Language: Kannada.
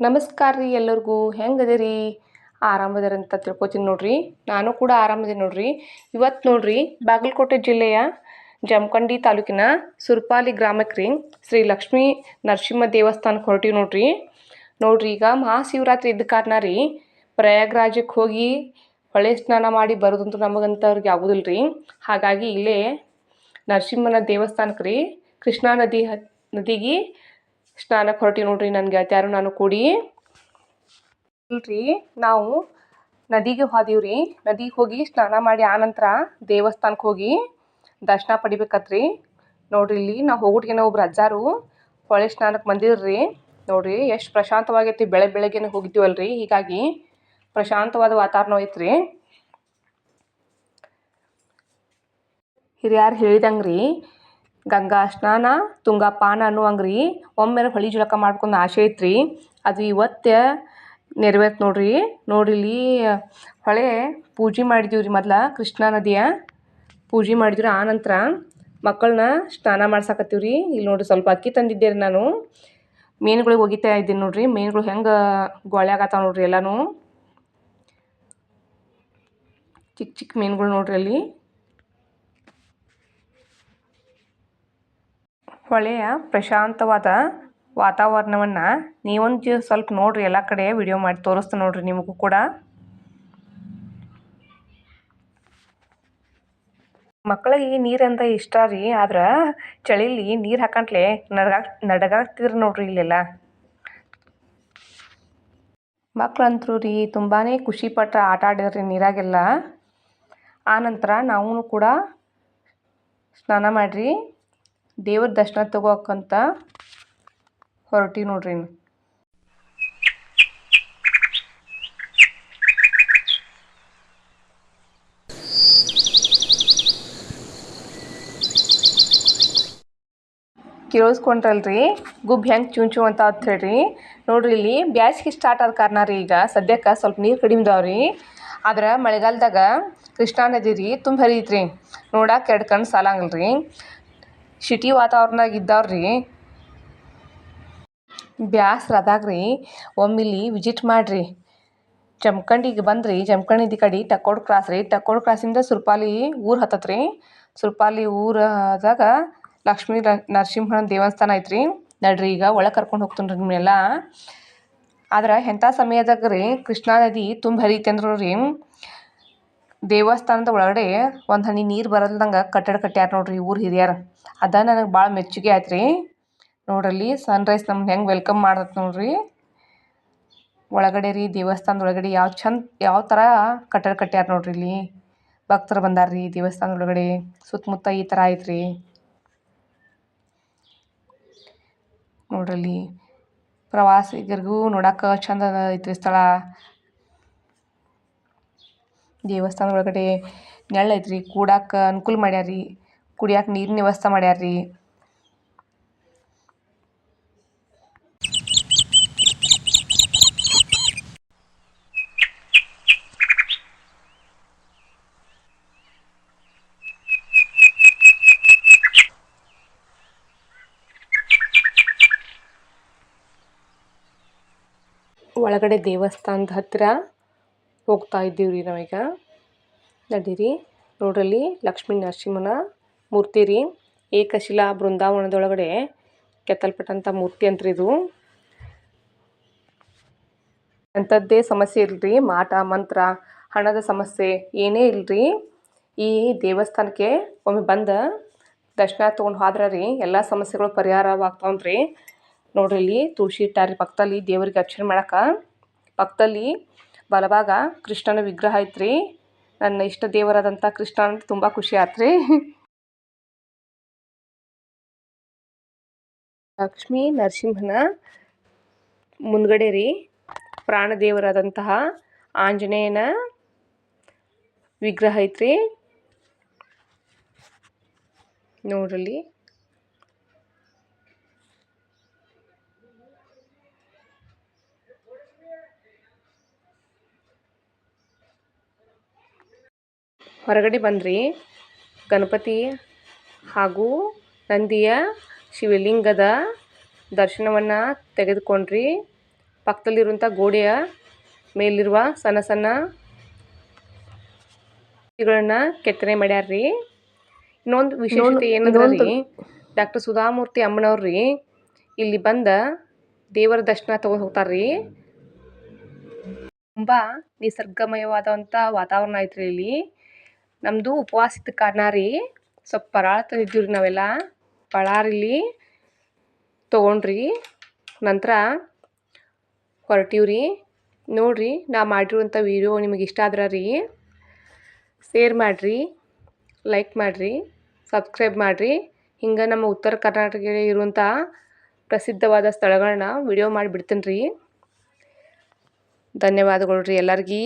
ನಮಸ್ಕಾರ ರೀ ಎಲ್ಲರಿಗೂ. ಹೆಂಗೆ ರೀ? ಆರಾಮದಿರಿ ಅಂತ ತಿಳ್ಕೊತೀನಿ ನೋಡ್ರಿ. ನಾನು ಕೂಡ ಆರಾಮದೀನಿ ನೋಡ್ರಿ. ಇವತ್ತು ನೋಡ್ರಿ ಬಾಗಲಕೋಟೆ ಜಿಲ್ಲೆಯ ಜಮಖಂಡಿ ತಾಲೂಕಿನ ಸುರ್ಪಾಲಿ ಗ್ರಾಮಕ್ಕೆ ರೀ. ಶ್ರೀ ಲಕ್ಷ್ಮೀ ನರಸಿಂಹ ದೇವಸ್ಥಾನಕ್ಕೆ ಹೊರಟಿವಿ ನೋಡ್ರಿ. ನೋಡ್ರಿ, ಈಗ ಮಹಾಶಿವರಾತ್ರಿ ಇದ್ದ ಕಾರಣ ರೀ ಪ್ರಯಾಗ್ರಾಜಕ್ಕೆ ಹೋಗಿ ಹೊಳೆ ಸ್ನಾನ ಮಾಡಿ ಬರೋದಂತೂ ನಮಗಂತವ್ರಿಗೆ ಆಗೋದಿಲ್ಲ ರೀ. ಹಾಗಾಗಿ ಇಲ್ಲೇ ನರಸಿಂಹನ ದೇವಸ್ಥಾನಕ್ಕೆ ರೀ ಕೃಷ್ಣಾ ನದಿ ನದಿಗೆ ಸ್ನಾನಕ್ಕೆ ಹೊರಟೀವಿ ನೋಡ್ರಿ ನನ್ನ ಗೆಳತಿಯಾರು ನಾನು ಕೂಡಿ. ಇಲ್ರಿ, ನಾವು ನದಿಗೆ ಹೋದೀವ್ರಿ. ನದಿಗೆ ಹೋಗಿ ಸ್ನಾನ ಮಾಡಿ ಆನಂತರ ದೇವಸ್ಥಾನಕ್ಕೆ ಹೋಗಿ ದರ್ಶನ ಪಡಿಬೇಕತ್ರಿ. ನೋಡ್ರಿ ಇಲ್ಲಿ ನಾವು ಹೋಗೋಟ್ಗೆನ ಒಬ್ರು ಅಜ್ಜಾರು, ಹೊಳೆ ಸ್ನಾನಕ್ಕೆ ಬಂದಿರ್ರಿ ನೋಡ್ರಿ ಎಷ್ಟು ಪ್ರಶಾಂತವಾಗೈತಿ ಬೆಳೆ ಬೆಳಗ್ಗೆನೆ ಹೋಗಿದ್ದೀವಲ್ರಿ ಹೀಗಾಗಿ ಪ್ರಶಾಂತವಾದ ವಾತಾವರಣ ಐತ್ರಿ. ಹಿರಿಯಾರು ಹೇಳಿದಂಗೆ ರೀ ಗಂಗಾ ಸ್ನಾನ, ತುಂಗಾ ಪಾನ ಅನ್ನುವಂಗೆ ರೀ ಒಮ್ಮೆ ಹೊಳಿ ಜಳಕ ಮಾಡ್ಕೊಂಡು ಆಸೆ ಐತ್ರಿ. ಅದು ಇವತ್ತು ನೆರವೇರ್ತು ನೋಡ್ರಿ. ನೋಡಿಲಿ ಹೊಳೆ ಪೂಜೆ ಮಾಡಿದೀವಿ ರೀ ಮೊದ್ಲು ಕೃಷ್ಣಾ ನದಿಯ. ಪೂಜೆ ಮಾಡಿದ್ವಿ ಆ ನಂತರ ಮಕ್ಕಳನ್ನ ಸ್ನಾನ ಮಾಡ್ಸಕತ್ತೀವಿ ರೀ ಇಲ್ಲಿ ನೋಡ್ರಿ ಸ್ವಲ್ಪ ಅಕ್ಕಿ ತಂದಿದ್ದೆ ರೀ ನಾನು. ಮೀನುಗಳಿಗೆ ಒಗಿತಾ ಇದ್ದೀನಿ ನೋಡ್ರಿ. ಮೀನುಗಳು ಹೆಂಗೆ ಗೊಳ್ಯಾಗತ್ತಾವ ನೋಡ್ರಿ ಎಲ್ಲನೂ. ಚಿಕ್ಕ ಚಿಕ್ಕ ಮೀನುಗಳು ನೋಡ್ರಿ ಅಲ್ಲಿ. ಹೊಳೆಯ ಪ್ರಶಾಂತವಾದ ವಾತಾವರಣವನ್ನು ನೀವೊಂದು ಸ್ವಲ್ಪ ನೋಡಿರಿ ಎಲ್ಲ ಕಡೆ ವಿಡಿಯೋ ಮಾಡಿ ತೋರಿಸ್ತೀನಿ ನೋಡಿರಿ ನಿಮಗೂ ಕೂಡ. ಮಕ್ಕಳಿಗೆ ನೀರಂದ್ರೆ ಇಷ್ಟ ರೀ, ಆದ್ರೆ ಚಳಿಲಿ ನೀರು ಹಾಕಂಟ್ಲೆ ನಡಗಾಕ್ ನಡಗಾಕ್ತಿದ್ರು ನೋಡ್ರಿ ಇಲ್ಲೆಲ್ಲ. ಮಕ್ಕಳಂತರೂ ರೀ ತುಂಬಾ ಖುಷಿಪಟ್ಟು ಆಟ ಆಡಿದ್ರಿ ನೀರಾಗೆಲ್ಲ. ಆನಂತರ ನಂತರ ನಾವು ಕೂಡ ಸ್ನಾನ ಮಾಡಿರಿ. ದೇವ್ರ ದರ್ಶನ ತಗೋಕಂತ ಹೊರಟಿ ನೋಡ್ರಿ ಕಿರೋಸ್ಕೊಂಡ್ರಲ್ರಿ ಕೇಳಿಸ್ಕೊಂಡ್ರಲ್ರಿ? ಹೆಂಗ್ ಚೂನ್ ಅಂತ ಅಂತ ಹೇಳ್ರಿ. ನೋಡ್ರಿ ಇಲ್ಲಿ ಬ್ಯಾಸಿಗೆ ಸ್ಟಾರ್ಟ್ ಆದ ಕಾರಣ ರೀ ಈಗ ಸದ್ಯಕ್ಕೆ ಸ್ವಲ್ಪ ನೀರು ಕಡಿಮೆ ಇದಾವೆ ರೀ. ಆದ್ರೆ ಮಳೆಗಾಲದಾಗ ಕೃಷ್ಣಾ ನದಿ ರೀ ತುಂಬ ಹರಿಯತ್ರಿ ನೋಡಕ್ಕೆ ಎರಡು ಕಣ್ಣು ಸಾಲಂಗಿಲ್ಲ ರೀ ಸಿಟಿ ವಾತಾವರಣದಾಗ ರೀ. ಬ್ಯಾಸ್ರ ರೀ. ಒಮ್ಮೆ ಇಲ್ಲಿ ವಿಸಿಟ್ ಮಾಡಿರಿ. ಜಮಖಂಡಿಗೆ ಬಂದ್ರಿ. ಜಮಖಂಡಿ ಕಡೆ ತಕ್ಕೋಡ್ ಕ್ರಾಸ್ ರೀ. ತಕ್ಕೋಡ್ ಕ್ರಾಸಿಂದ ಸುರ್ಪಾಲಿ ಊರು ಹತ್ತತ್ ರೀ. ಸುರ್ಪಾಲಿ ಊರದಾಗ ಲಕ್ಷ್ಮೀ ನರಸಿಂಹನ ದೇವಸ್ಥಾನ ಐತ್ರಿ. ನಡ್ರಿ ಈಗ ಒಳಗೆ ಕರ್ಕೊಂಡು ಹೋಗ್ತೀನಿ ರೀ ನಿಮ್ಮನ್ನೆಲ್ಲ ಆದ್ರೆ ಎಂಥ ಸಮಯದಾಗ ರೀ ಕೃಷ್ಣಾ ನದಿ ತುಂಬ ಹರಿತಂದ್ರು ರೀ ದೇವಸ್ಥಾನದ ಒಳಗಡೆ ಒಂದು ಹನಿ ನೀರು ಬರಲ್ದಂಗೆ ಕಟ್ಟಡ ಕಟ್ಟ್ಯಾರ ನೋಡ್ರಿ ಊರು ಹಿರಿಯರು. ಅದ ನನಗೆ ಭಾಳ ಮೆಚ್ಚುಗೆ ಆಯ್ತು ರೀ ನೋಡ್ರಲ್ಲಿ ಸನ್ರೈಸ್ ನಮ್ಗೆ ಹೆಂಗೆ ವೆಲ್ಕಮ್ ಮಾಡತ್ತೆ ನೋಡ್ರಿ. ಒಳಗಡೆ ರೀ ದೇವಸ್ಥಾನದ ಒಳಗಡೆ ಯಾವ ಚಂದ ಯಾವ ಥರ ಕಟ್ಟಡ ಕಟ್ಟ್ಯಾರ ನೋಡ್ರಿ ಇಲ್ಲಿ. ಭಕ್ತರು ಬಂದಾರ ರೀ ದೇವಸ್ಥಾನದ ಒಳಗಡೆ. ಸುತ್ತಮುತ್ತ ಈ ಥರ ಐತ್ರಿ. ನೋಡ್ರಲ್ಲಿ ಪ್ರವಾಸಿಗರಿಗೂ ನೋಡಕ್ಕೆ ಚಂದ ಐತ್ರಿ ಸ್ಥಳ. ದೇವಸ್ಥಾನ ಒಳಗಡೆ ನೆಳ್ಳು ಐತ್ರಿ ಕೂಡಕ್ಕೆ ಅನುಕೂಲ ಮಾಡ್ಯಾರ ರೀ ನೀರಿನ ವ್ಯವಸ್ಥೆ ಮಾಡ್ಯಾರ ಒಳಗಡೆ ದೇವಸ್ಥಾನದ ಹತ್ತಿರ ಹೋಗ್ತಾ ಇದ್ದೀವಿ ರೀ ನಾವೀಗ. ನಡೀರಿ. ನೋಡ್ರಲ್ಲಿ ಲಕ್ಷ್ಮೀ ನರಸಿಂಹನ ಮೂರ್ತಿ ರೀ. ಏಕಶಿಲಾ ಬೃಂದಾವನದೊಳಗಡೆ ಕೆತ್ತಲ್ಪಟ್ಟಂಥ ಮೂರ್ತಿ ಅಂತ್ರಿ ಇದು. ಅಂಥದ್ದೇ ಸಮಸ್ಯೆ ಇಲ್ರಿ. ಮಾಟ, ಮಂತ್ರ, ಹಣದ ಸಮಸ್ಯೆ ಏನೇ ಇಲ್ರಿ. ಈ ದೇವಸ್ಥಾನಕ್ಕೆ ಒಮ್ಮೆ ಬಂದು ದರ್ಶನ ತೊಗೊಂಡು ಹೋದ್ರೆ ರೀ ಎಲ್ಲ ಸಮಸ್ಯೆಗಳು ಪರಿಹಾರವಾಗ್ತಾವಂತ್ರಿ ನೋಡ್ರಿ ಇಲ್ಲಿ ತುಳಸಿ ಇಟ್ಟಾರಿ ಪಕ್ಕದಲ್ಲಿ ದೇವರಿಗೆ ಅರ್ಚನೆ ಮಾಡಕ್ಕೆ ಪಕ್ಕದಲ್ಲಿ ಬಲಭಾಗ ಕೃಷ್ಣನ ವಿಗ್ರಹ ಐತ್ರಿ. ನನ್ನ ಇಷ್ಟ ದೇವರಾದಂಥ ಕೃಷ್ಣ ಅಂತ ತುಂಬ ಖುಷಿ ಆತ್ರಿ. ಲಕ್ಷ್ಮೀ ನರಸಿಂಹನ ಮುಂದ್ಗಡೆ ರೀ ಪ್ರಾಣದೇವರಾದಂತಹ ಆಂಜನೇಯನ ವಿಗ್ರಹ ಐತ್ರಿ. ನೋಡ್ರಲ್ಲಿ ಹೊರಗಡೆ ಬಂದ್ರಿ. ಗಣಪತಿ ಹಾಗೂ ನಂದಿಯ ಶಿವಲಿಂಗದ ದರ್ಶನವನ್ನು ತೆಗೆದುಕೊಂಡ್ರಿ. ಪಕ್ಕದಲ್ಲಿರುವಂಥ ಗೋಡೆಯ ಮೇಲಿರುವ ಸಣ್ಣ ಸಣ್ಣ ಗಳನ್ನ ಕೆತ್ತನೆ ಮಾಡ್ಯಾರ್ರಿ. ಇನ್ನೊಂದು ವಿಶೇಷತೆ ಏನಂದ್ರೆ ರೀ ಡಾಕ್ಟರ್ ಸುಧಾಮೂರ್ತಿ ಅಮ್ಮನವ್ರಿ ಇಲ್ಲಿ ಬಂದ ದೇವರ ದರ್ಶನ ತಗೊಂಡು ಹೋಗ್ತಾರ್ರಿ. ತುಂಬ ನಿಸರ್ಗಮಯವಾದಂಥ ವಾತಾವರಣ ಐತ್ರಿ ಇಲ್ಲಿ. ನಮ್ಮದು ಉಪವಾಸದ ಕಾರಣ ರೀ. ಸ್ವಲ್ಪ ಪರಾಳ ತಂದಿದ್ದೀವಿ ರೀ ನಾವೆಲ್ಲ. ಪಳಾರ ಇಲ್ಲಿ ತೊಗೊಂಡ್ರಿ. ನಂತರ ರೀ. ನೋಡ್ರಿ ನಾ ಮಾಡಿರುವಂಥ ವಿಡಿಯೋ ನಿಮಗೆ ಇಷ್ಟ ಆದ್ರೆ ರೀ. ಶೇರ್ ಮಾಡಿರಿ ಲೈಕ್ ಮಾಡಿರಿ ಸಬ್ಸ್ಕ್ರೈಬ್ ಮಾಡಿರಿ. ಹಿಂಗೆ ನಮ್ಮ ಉತ್ತರ ಕರ್ನಾಟಕ ಇರುವಂಥ ಪ್ರಸಿದ್ಧವಾದ ಸ್ಥಳಗಳನ್ನ ವಿಡಿಯೋ ಮಾಡಿ ಬಿಡ್ತೀನಿ ರೀ ಧನ್ಯವಾದಗಳು ರೀ ಎಲ್ಲರಿಗೂ.